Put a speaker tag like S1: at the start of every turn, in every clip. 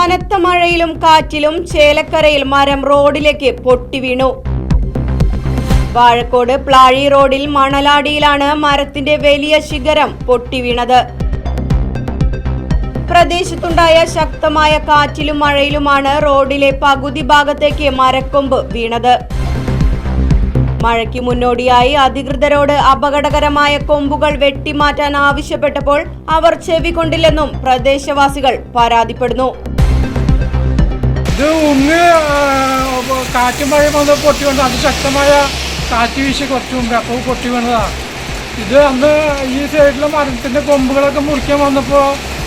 S1: കനത്ത മഴയിലും കാറ്റിലും ചേലക്കരയിൽ മരം റോഡിലേക്ക് പൊട്ടി വീണു. വാഴക്കോട് പ്ലാഴി റോഡിൽ മണലാടിയിലാണ് മരത്തിന്റെ വലിയ ശിഖരം പൊട്ടി വീണത്. പ്രദേശത്തുണ്ടായ ശക്തമായ കാറ്റിലും മഴയിലുമാണ് റോഡിലെ പകുതി ഭാഗത്തേക്ക് മരക്കൊമ്പ് വീണത്. മഴയ്ക്ക് മുന്നോടിയായി അധികൃതരോട് അപകടകരമായ കൊമ്പുകൾ വെട്ടിമാറ്റാൻ ആവശ്യപ്പെട്ടപ്പോൾ അവർ ചെവികൊണ്ടില്ലെന്നും പ്രദേശവാസികൾ പരാതിപ്പെടുന്നു.
S2: ഇത് ഒന്ന് കാറ്റും മഴയും വന്ന് പൊട്ടി വന്നു അതിശക്തമായ കാറ്റ് വീശി കുറച്ച് മുമ്പ്. അപ്പോൾ പൊട്ടി വീണതാണ് ഇത് അന്ന് ഈ സൈഡിലെ മരത്തിന്റെ കൊമ്പുകളൊക്കെ മുറിക്കാൻ വന്നപ്പോൾ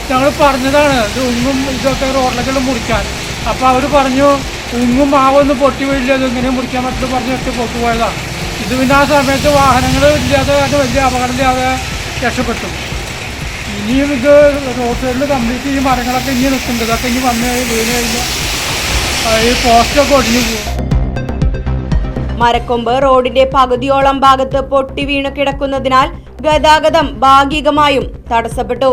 S2: ഞങ്ങൾ പറഞ്ഞതാണ് ഇത് ഉങ്ങും ഇതൊക്കെ റോഡിലൊക്കെ മുറിക്കാൻ. അപ്പോൾ അവർ പറഞ്ഞു ഉങ്ങും മാവൊന്നും പൊട്ടി വീഴില്ല ഇത് ഇങ്ങനെ മുറിക്കാൻ പറ്റില്ല പറഞ്ഞ് ഒറ്റ പൊട്ടുപോയതാണ് ഇത് പിന്നെ ആ സമയത്ത് വാഹനങ്ങൾ ഇല്ലാതെ കാരണം വലിയ അപകടമില്ലാതെ രക്ഷപ്പെട്ടു. ഇനിയും ഇത് റോഡ് സൈഡിൽ കംപ്ലീറ്റ് ഈ മരങ്ങളൊക്കെ ഇനി നിൽക്കുന്നുണ്ട്. ഇതൊക്കെ ഇനി വന്നു വീണ് കഴിഞ്ഞാൽ
S1: മരക്കൊമ്പ് റോഡിന്റെ പകുതിയോളം ഭാഗത്ത് പൊട്ടി വീണു കിടക്കുന്നതിനാൽ ഗതാഗതം ഭാഗികമായും തടസ്സപ്പെട്ടു.